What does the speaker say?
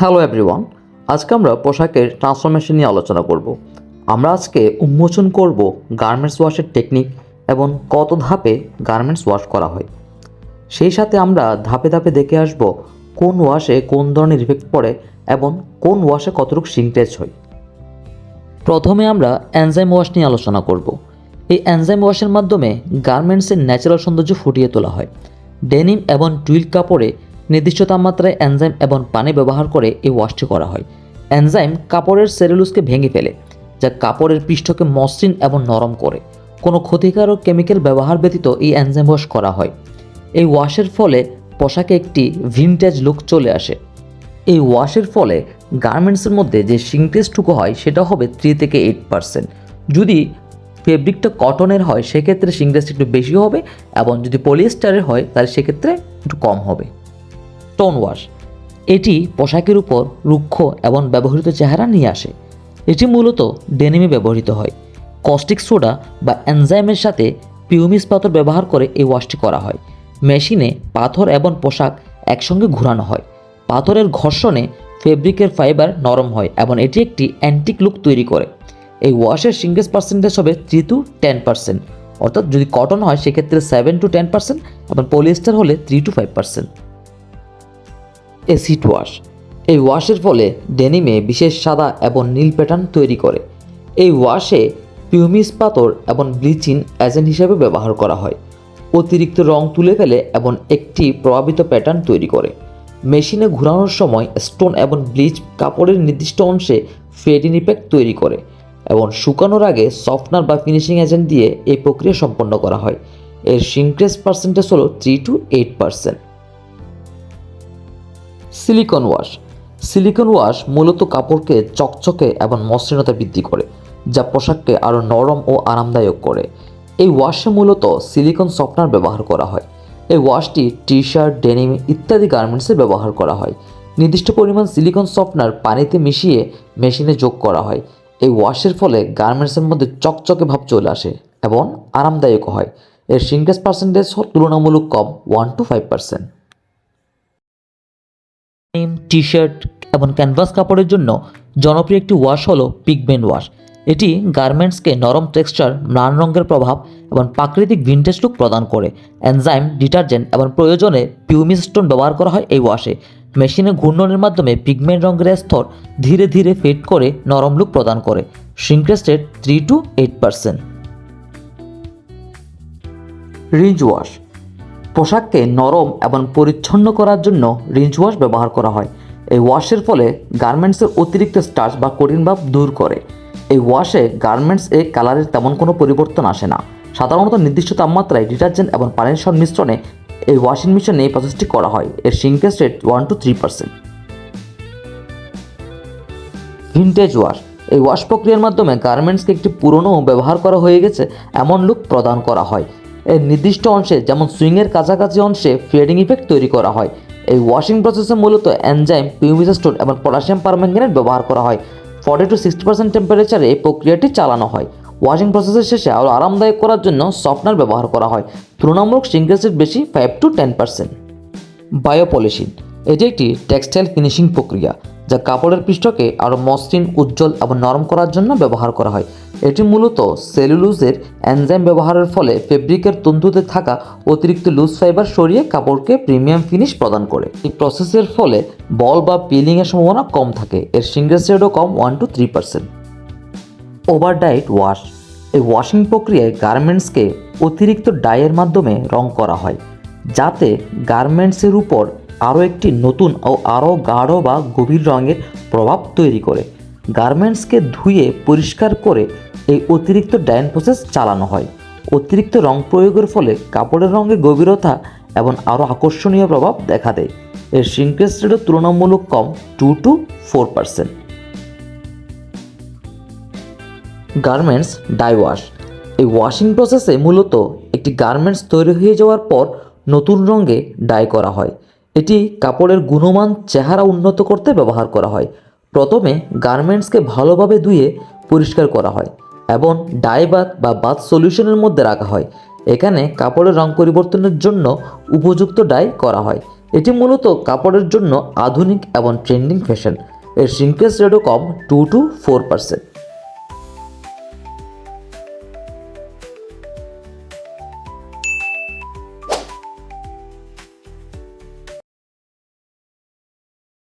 Hello everyone আজকে আমরা পোশাকের ট্রান্সফরমেশন নিয়ে আলোচনা করব। আমরা আজকে উন্মোচন করব গার্মেন্টস ওয়াশের টেকনিক এবং কত ধাপে গার্মেন্টস ওয়াশ করা হয়। সেই সাথে আমরা ধাপে ধাপে দেখে আসব কোন ওয়াশে কোন ধরনের ইফেক্ট পড়ে এবং কোন ওয়াশে কতটুকু সিংটেজ হয়। প্রথমে আমরা অ্যানজাইম ওয়াশ নিয়ে আলোচনা করব। এই অ্যানজাইম ওয়াশের মাধ্যমে গার্মেন্টসের ন্যাচারাল সৌন্দর্য ফুটিয়ে তোলা হয়। ডেনিম এবং টুইল কাপড়ে নির্দিষ্ট তাপমাত্রায় এনজাইম এবং পানি ব্যবহার করে এই ওয়াশটি করা হয়। এনজাইম কাপড়ের সেলুলোসকে ভেঙে ফেলে, যা কাপড়ের পৃষ্ঠকে মসৃণ এবং নরম করে। কোনো ক্ষতিকারক কেমিক্যাল ব্যবহার ব্যতীত এই এনজাইম ওয়াশ করা হয়। এই ওয়াশের ফলে পোশাকে একটি ভিনটেজ লুক চলে আসে। এই ওয়াশের ফলে গার্মেন্টসের মধ্যে যে সিংটেজটুকু হয়, সেটা হবে থ্রি থেকে এইট পার্সেন্ট যদি ফেব্রিকটা কটনের হয়, সেক্ষেত্রে সিংটেজটা একটু বেশি হবে এবং যদি পলিয়েস্টারের হয়, তাহলে সেক্ষেত্রে একটু কম হবে। টোন ওয়াশ এটি পোশাকের উপর রুক্ষ এবং ব্যবহৃত চেহারা নিয়ে আসে। এটি মূলত ডেনিমে ব্যবহৃত হয়। কস্টিক সোডা বা এনজাইমের সাথে পিউমিস পাথর ব্যবহার করে এই ওয়াশটি করা হয়। মেশিনে পাথর এবং পোশাক একসঙ্গে ঘোরানো হয়। পাথরের ঘর্ষণে ফেব্রিকের ফাইবার নরম হয় এবং এটি একটি অ্যান্টিক লুক তৈরি করে। এই ওয়াশের সিঙ্গেস পার্সেন্টেজ হবে থ্রি টু টেন পার্সেন্ট অর্থাৎ যদি কটন হয়, সেক্ষেত্রে সেভেন টু টেন পার্সেন্ট এবং পলিয়েস্টার হলে three to five percent acid wash. এই ওয়াশের ফলে ডেনিমে বিশেষ সাদা এবং নীল প্যাটার্ন তৈরি করে। এই ওয়াশে পিউমিস পাথর এবং ব্লিচিং এজেন্ট হিসেবে ব্যবহার করা হয়। অতিরিক্ত রং তুলে ফেলে এবং একটি প্রভাবিত প্যাটার্ন তৈরি করে। মেশিনে ঘোরানোর সময় স্টোন এবং ব্লিচ কাপড়ের নির্দিষ্ট অংশে ফেডিং ইফেক্ট তৈরি করে এবং শুকানোর আগে সফটনার বা ফিনিশিং এজেন্ট দিয়ে এই প্রক্রিয়া সম্পন্ন করা হয়। এর সিনক্রেস পার্সেন্টেজ হলো three to eight percent silicone wash. Silicone wash মূলত কাপড়কে চকচকে এবং মসৃণতা বৃদ্ধি করে, যা পোশাককে আরও নরম ও আরামদায়ক করে। এই ওয়াশে মূলত সিলিকন সফটনার ব্যবহার করা হয়। এই ওয়াশটি টি শার্ট ডেনিম ইত্যাদি গার্মেন্টসে ব্যবহার করা হয়। নির্দিষ্ট পরিমাণ সিলিকন সফটনার পানিতে মিশিয়ে মেশিনে যোগ করা হয়। এই ওয়াশের ফলে গার্মেন্টসের মধ্যে চকচকে ভাব চলে আসে এবং আরামদায়ক হয়। এর সিঙ্কেস পার্সেন্টেজ তুলনামূলক কম one to five percent T shirt এবং ক্যানভাস কাপড়ের জন্য জনপ্রিয় একটি ওয়াশ হলো পিগমেন্ট ওয়াশ এটি গার্মেন্টসকে নরম টেক্সচার ম্লান রঙের প্রভাব এবং প্রাকৃতিক ভিন্টেজ লুক প্রদান করে। এনজাইম ডিটারজেন্ট এবং প্রয়োজনে পিউমিস স্টোন ব্যবহার করা হয় এই ওয়াশে মেশিনে ঘূর্ণনের মাধ্যমে পিগমেন্ট রঙের স্তর ধীরে ধীরে ফেড করে নরম লুক প্রদান করে। Shrinkage rate three to eight percent rinse wash পোশাককে নরম এবং পরিচ্ছন্ন করার জন্য রিঞ্জ ওয়াশ ব্যবহার করা হয়। এই ওয়াশের ফলে গার্মেন্টসের অতিরিক্ত স্টার্চ বা কঠিন ভাব দূর করে। এই ওয়াশে গার্মেন্টস এ কালারের তেমন কোনো পরিবর্তন আসে না। সাধারণত নির্দিষ্ট তাপমাত্রায় ডিটারজেন্ট এবং পানির সংমিশ্রণে এই ওয়াশিং মেশিনে এই প্রসেসটি করা হয়। এর shrinkage rate one to three percent vintage wash এই ওয়াশ প্রক্রিয়ার মাধ্যমে গার্মেন্টসকে একটি পুরনো ব্যবহার করা হয়ে গেছে, এমন লুক প্রদান করা হয়। এর নির্দিষ্ট অংশে, যেমন সুইংয়ের কাছাকাছি অংশে ফেডিং ইফেক্ট তৈরি করা হয়। এই ওয়াশিং প্রসেসে মূলত এনজাইম পিউমিস স্টোন এবং পটাশিয়াম পারম্যাঙ্গানেট ব্যবহার করা হয়। ফর্টি টু সিক্সটি পার্সেন্ট টেম্পারেচারে এই প্রক্রিয়াটি চালানো হয়। ওয়াশিং প্রসেসের শেষে আরও আরামদায়ক করার জন্য সফটনার ব্যবহার করা হয়। তুলনামূলক সিঙ্গেল রেট বেশি five to ten percent biopolishing এটি একটি টেক্সটাইল ফিনিশিং প্রক্রিয়া, যা কাপড়ের পৃষ্ঠকে আরও মসৃণ, উজ্জ্বল এবং নরম করার জন্য ব্যবহার করা হয়। এটি মূলত সেলুলোজের এনজাইম ব্যবহারের ফলে ফেব্রিকের তন্তুতে থাকা অতিরিক্ত লুজ ফাইবার সরিয়ে কাপড়কে প্রিমিয়াম ফিনিশ প্রদান করে। এই প্রসেসের ফলে বল বা পিলিংয়ের সম্ভাবনা কম থাকে। এর সিঙ্গেল রেটও কম one to three percent over dyed wash. এই ওয়াশিং প্রক্রিয়ায় গার্মেন্টসকে অতিরিক্ত ডাইয়ের মাধ্যমে রং করা হয়, যাতে গার্মেন্টসের উপর আরও একটি নতুন ও আরও গাঢ় বা গভীর রঙের প্রভাব তৈরি করে। গার্মেন্টসকে ধুয়ে পরিষ্কার করে এই অতিরিক্ত ডাইন প্রসেস চালানো হয়। অতিরিক্ত রং প্রয়োগের ফলে কাপড়ের রঙের গভীরতা এবং আরও আকর্ষণীয় প্রভাব দেখা দেয়। এর সিঙ্কেস রেটও তুলনামূলক কম two to four percent garments dye wash. এই ওয়াশিং প্রসেসে মূলত একটি গার্মেন্টস তৈরি হয়ে যাওয়ার পর নতুন রঙে ডাই করা হয়। এটি কাপড়ের গুণমান, চেহারা উন্নত করতে ব্যবহার করা হয়। প্রথমে গার্মেন্টসকে ভালোভাবে ধুয়ে পরিষ্কার করা হয় এবং ডাই বাথ বা বাথ সলিউশনের মধ্যে রাখা হয়। এখানে কাপড়ের রং পরিবর্তনের জন্য উপযুক্ত ডাই করা হয়। এটি মূলত কাপড়ের জন্য আধুনিক এবং ট্রেন্ডিং ফ্যাশন। এর শ্রিঙ্কেজ রেটও কম টু টু ফোর পার্সেন্ট